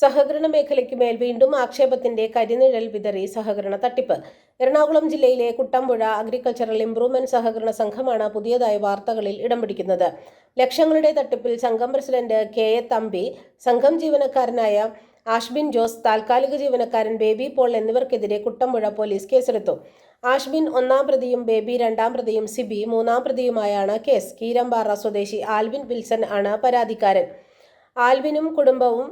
സഹകരണ മേഖലയ്ക്ക് മേൽ വീണ്ടും ആക്ഷേപത്തിന്റെ കരിനിഴൽ വിതറി സഹകരണ തട്ടിപ്പ്. എറണാകുളം ജില്ലയിലെ കുട്ടമ്പുഴ അഗ്രികൾച്ചറൽ ഇംപ്രൂവ്മെന്റ് സഹകരണ സംഘമാണ് പുതിയതായി വാർത്തകളിൽ ഇടം പിടിക്കുന്നത്. ലക്ഷങ്ങളുടെ തട്ടിപ്പിൽ സംഘം പ്രസിഡന്റ് കെ എ തമ്പി സംഘം ജീവനക്കാരനായ ആഷ്ബിൻ ജോസ് താൽക്കാലിക ജീവനക്കാരൻ ബേബി പോൾ എന്നിവർക്കെതിരെ കുട്ടമ്പുഴ പോലീസ് കേസെടുത്തു. ആഷ്ബിൻ ഒന്നാം പ്രതിയും ബേബി രണ്ടാം പ്രതിയും സിബി മൂന്നാം പ്രതിയുമായാണ് കേസ്. കീരമ്പാറ സ്വദേശി ആൽവിൻ വിൽസൺ ആണ് പരാതിക്കാരൻ. ആൽവിനും കുടുംബവും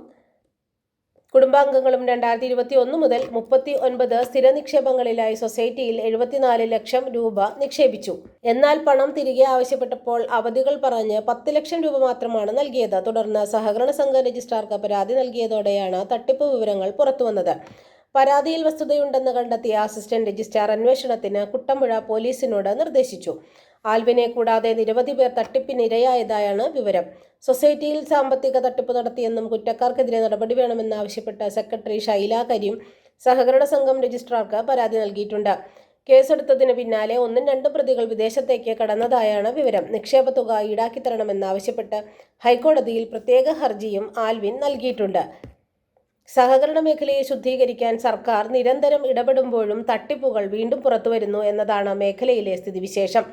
കുടുംബാംഗങ്ങളും രണ്ടായിരത്തി ഇരുപത്തി ഒന്ന് മുതൽ മുപ്പത്തി ഒൻപത് സ്ഥിര നിക്ഷേപങ്ങളിലായി സൊസൈറ്റിയിൽ എഴുപത്തിനാല് ലക്ഷം രൂപ നിക്ഷേപിച്ചു. എന്നാൽ പണം തിരികെ ആവശ്യപ്പെട്ടപ്പോൾ അവധികൾ പറഞ്ഞ് പത്ത് ലക്ഷം രൂപ മാത്രമാണ് നൽകിയത്. തുടർന്ന് സഹകരണ സംഘ രജിസ്ട്രാർക്ക് പരാതി നൽകിയതോടെയാണ് തട്ടിപ്പ് വിവരങ്ങൾ പുറത്തുവന്നത്. പരാതിയിൽ വസ്തുതയുണ്ടെന്ന് കണ്ടെത്തിയ അസിസ്റ്റന്റ് രജിസ്ട്രാർ അന്വേഷണത്തിന് കുട്ടമ്പുഴ പോലീസിനോട് നിർദ്ദേശിച്ചു. ആൽവിനെ കൂടാതെ നിരവധി പേർ തട്ടിപ്പിനിരയായതായാണ് വിവരം. സൊസൈറ്റിയിൽ സാമ്പത്തിക തട്ടിപ്പ് നടത്തിയെന്നും കുറ്റക്കാർക്കെതിരെ നടപടി വേണമെന്നാവശ്യപ്പെട്ട് സെക്രട്ടറി ഷൈല കരീം സഹകരണ സംഘം രജിസ്ട്രാർക്ക് പരാതി നൽകിയിട്ടുണ്ട്. കേസെടുത്തതിന് പിന്നാലെ ഒന്നും രണ്ടും പ്രതികൾ വിദേശത്തേക്ക് കടന്നതായാണ് വിവരം. നിക്ഷേപ തുക ഈടാക്കി തരണമെന്നാവശ്യപ്പെട്ട് ഹൈക്കോടതിയിൽ പ്രത്യേക ഹർജിയും ആൽവിൻ നൽകിയിട്ടുണ്ട്. സഹകരണ മേഖലയെ ശുദ്ധീകരിക്കാൻ സർക്കാർ നിരന്തരം ഇടപെടുമ്പോഴും തട്ടിപ്പുകൾ വീണ്ടും പുറത്തുവരുന്നു എന്നതാണ് മേഖലയിലെ സ്ഥിതിവിശേഷം.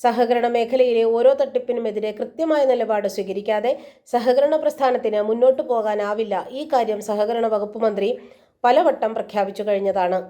സഹകരണ മേഖലയിലെ ഓരോ തട്ടിപ്പിനുമെതിരെ കൃത്യമായ നിലപാട് സ്വീകരിക്കാതെ സഹകരണ പ്രസ്ഥാനത്തിന് മുന്നോട്ടു പോകാനാവില്ല. ഈ കാര്യം സഹകരണ വകുപ്പ് മന്ത്രി പലവട്ടം പ്രഖ്യാപിച്ചു കഴിഞ്ഞതാണ്.